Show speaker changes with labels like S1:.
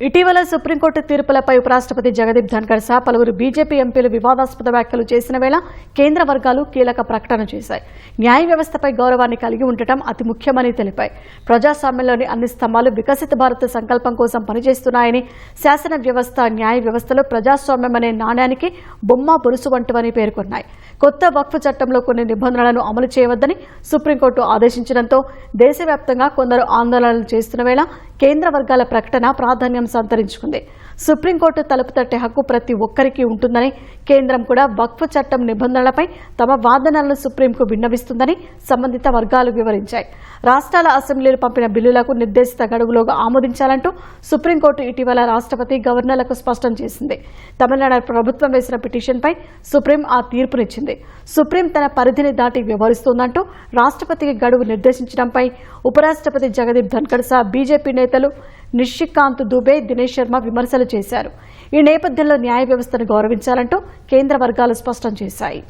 S1: ఇటీవల సుప్రీంకోర్టు తీర్పులపై ఉపరాష్ట్రపతి జగదీప్ ధన్కర్ సహా పలువురు బీజేపీ ఎంపీలు వివాదాస్పద వ్యాఖ్యలు చేసిన వేళ కేంద్ర వర్గాలు కీలక ప్రకటన చేశాయి. న్యాయ వ్యవస్థపై గౌరవాన్ని కలిగి ఉండటం అతి ముఖ్యమని తెలిపాయి. ప్రజాస్వామ్యంలోని అన్ని స్తంభాలు వికసిత భారత్ సంకల్పం కోసం పనిచేస్తున్నాయని శాసన వ్యవస్థ న్యాయ వ్యవస్థలో ప్రజాస్వామ్యం అనే నాణ్యానికి బొమ్మ బొరుసు వంటివని పేర్కొన్నాయి. కొత్త వక్ఫ్ చట్టంలో కొన్ని నిబంధనలను అమలు చేయవద్దని సుప్రీంకోర్టు ఆదేశించడంతో దేశవ్యాప్తంగా కొందరు ఆందోళనలు చేస్తున్న వేళ కేంద్ర వర్గాల ప్రకటన ప్రాధాన్యం సంతరించుకుంది. సుప్రీంకోర్టు తలుపు తట్టే హక్కు ప్రతి ఒక్కరికి ఉంటుందని కేంద్రం కూడా వక్ఫ్ చట్టం నిబంధనలపై తమ వాదనలను సుప్రీంకు విన్నవిస్తుందని సంబంధిత వర్గాలు వివరించాయి. రాష్ట్రాల అసెంబ్లీలు పంపిన బిల్లులకు నిర్దేశిత గడువులోగా ఆమోదించాలంటూ సుప్రీంకోర్టు ఇటీవల రాష్ట్రపతి గవర్నర్లకు స్పష్టం చేసింది. తమిళనాడు ప్రభుత్వం వేసిన పిటిషన్పై సుప్రీం ఆ తీర్పునిచ్చింది. సుప్రీం తన పరిధిని దాటి వ్యవహరిస్తోందంటూ రాష్ట్రపతికి గడువు నిర్దేశించడంపై ఉపరాష్ట్రపతి జగదీప్ ధన్కర్ సహా బీజేపీ నేతలు నిషికాంత్ దుబే దినేష్ శర్మ విమర్శలు చేశారు. ఈ నేపథ్యంలో న్యాయ వ్యవస్థను గౌరవించాలంటూ కేంద్ర వర్గాలు స్పష్టం చేశాయి.